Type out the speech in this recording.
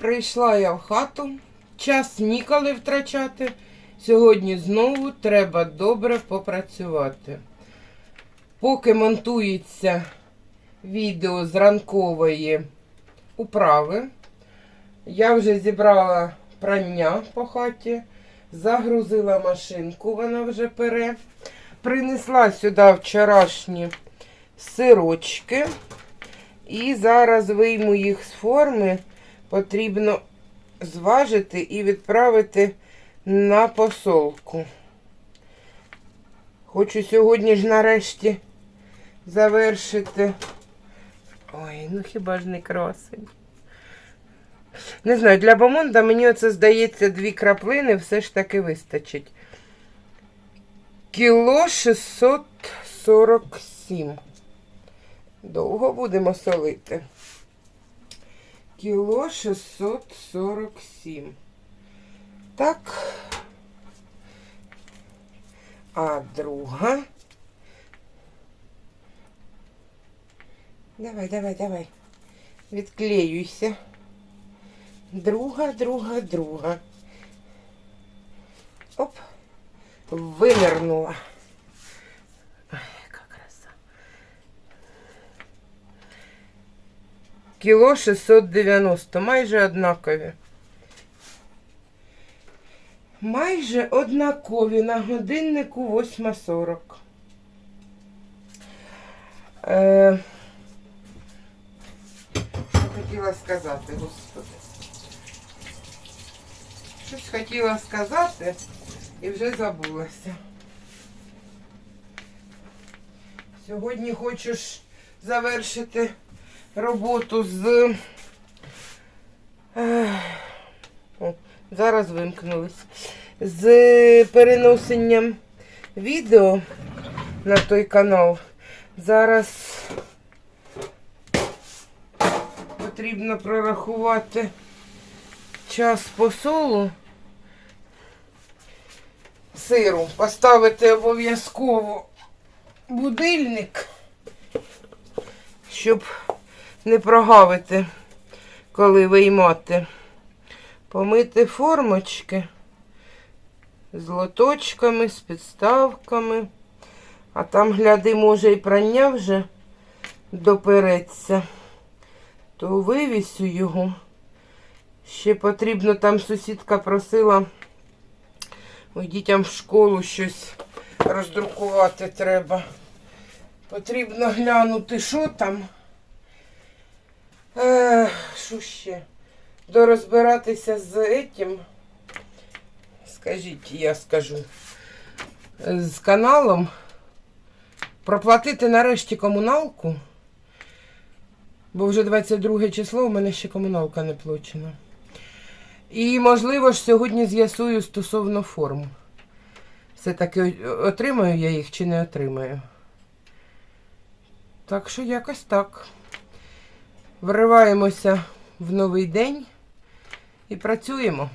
Прийшла я в хату, час ніколи втрачати. Сьогодні знову треба добре попрацювати. Поки монтується відео з ранкової управи, я вже зібрала прання по хаті, загрузила машинку, вона вже пере. Принесла сюди вчорашні сирочки. І зараз вийму їх з форми потрібно зважити і відправити на посолку. Хочу сьогодні ж нарешті завершити. Ой, ну хіба ж не красень. Не знаю, для бомонда мені оце здається дві краплини все ж таки вистачить. Кіло 647. Довго будемо солити. Кіло 647. Так. А друга. Давай, давай, давай. Відклеюйся. Друга, друга, друга. Оп. Винирнула. Ой, яка краса. Кіло 690, майже однакові. Майже однакові на годиннику 8.40. Е, що хотіла сказати, господи. Щось хотіла сказати і вже забулася. Сьогодні хочу завершити роботу з. О, зараз вимкнулись. З переносенням відео на той канал. Зараз потрібно прорахувати час посолу сиру. Поставити обов'язково будильник, щоб не прогавити, коли виймати. Помити формочки з лоточками, з підставками. А там, гляди, може, і прання вже допереться. То вивісю його. Ще потрібно, там сусідка просила дітям в школу щось роздрукувати треба. Потрібно глянути, що там. Що ще? Дорозбиратися з этим. Скажіть, я скажу. З каналом. Проплатити нарешті комуналку. Бо вже 22 число у мене ще комуналка не плачена. І, можливо ж, сьогодні з'ясую стосовно форм. Все-таки отримаю я їх чи не отримаю. Так що якось так. Вриваємося в новий день і працюємо.